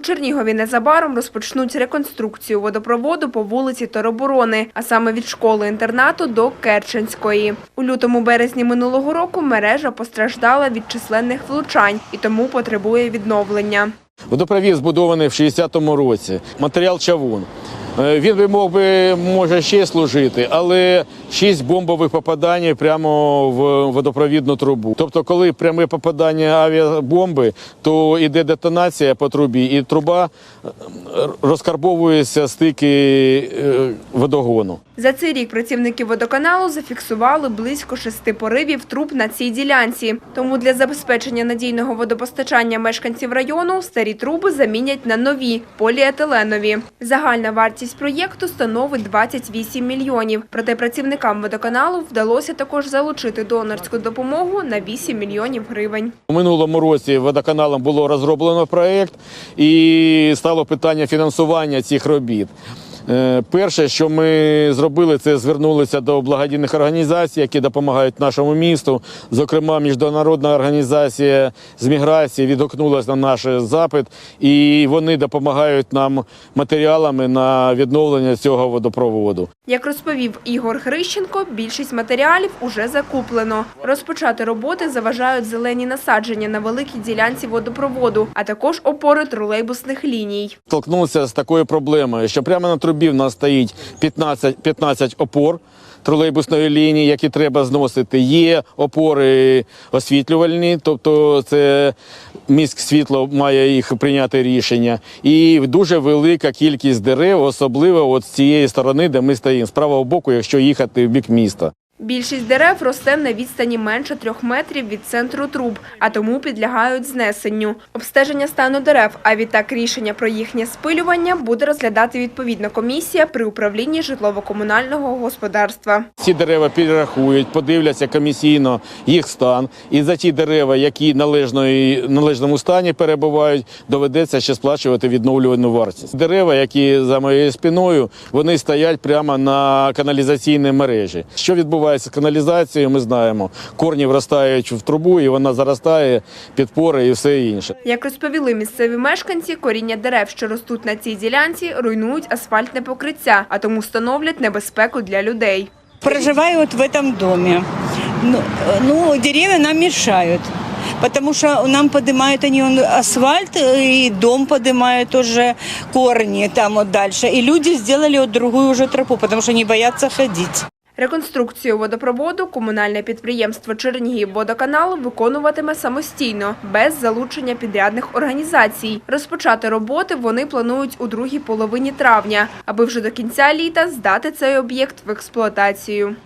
Чернігові незабаром розпочнуть реконструкцію водопроводу по вулиці Тороборони, а саме від школи-інтернату до Керченської. У лютому-березні минулого року мережа постраждала від численних влучань і тому потребує відновлення. Водопровід збудований в 60-му році. Матеріал чавун. Е, Він би мог би може ще служити, але шість бомбових попадань прямо в водопровідну трубу. Тобто, коли пряме попадання авіабомби, то йде детонація по трубі, і труба е, розкарбовується стики е, водогону. За цей рік працівники водоканалу зафіксували близько шести поривів труб на цій ділянці. Тому для забезпечення надійного водопостачання мешканців району старі труби замінять на нові поліетиленові. Загальна вартість проєкту становить 28 мільйонів. Проте працівникам водоканалу вдалося також залучити донорську допомогу на 8 мільйонів гривень. У минулому році водоканалом було розроблено проєкт і стало питання фінансування цих робіт. Е, Перше, що ми зробили, це звернулися до благодійних організацій, які допомагають нашому місту. Зокрема, міжнародна організація з міграції відгукнулася на наш запит, і вони допомагають нам матеріалами на відновлення цього водопроводу. Як розповів Ігор Хрищенко, більшість матеріалів уже закуплено. Розпочати роботи заважають зелені насадження на великій ділянці водопроводу, а також опори тролейбусних ліній. Столкнувся з такою проблемою, що прямо на трубі в нас стоїть 15, 15 опор тролейбусної лінії, які треба зносити. Є опори освітлювальні, тобто це міськ світло має їх прийняти рішення. І дуже велика кількість дерев, особливо от з цієї сторони, де ми стоїмо, з правого боку, якщо їхати в бік міста. Більшість дерев росте на відстані менше трьох метрів від центру труб, а тому підлягають знесенню. Обстеження стану дерев, а відтак рішення про їхнє спилювання буде розглядати відповідна комісія при управлінні житлово-комунального господарства. Ці дерева підрахують, подивляться комісійно їх стан. І за ті дерева, які належної, належному стані перебувають, доведеться ще сплачувати відновлювану вартість. Дерева, які за моєю спиною, вони стоять прямо на каналізаційній мережі. Що відбувається з каналізацією, ми знаємо. Корні вростають в трубу, і вона заростає, підпори і все інше. Як розповіли місцеві мешканці, коріння дерев, що ростуть на цій ділянці, руйнують асфальтне покриття, а тому становлять небезпеку для людей. Проживаю вот в этом доме. Ну, э, ну, деревья нам мешают. Потому что нам поднимают они он, асфальт, э, и дом поднимают уже корни там вот дальше. И люди сделали вот другую уже тропу, потому что не боятся ходить. Реконструкцію водопроводу комунальне підприємство Чернігівводоканал виконуватиме самостійно, без залучення підрядних організацій. Розпочати роботи вони планують у другій половині травня, аби вже до кінця літа здати цей об'єкт в експлуатацію.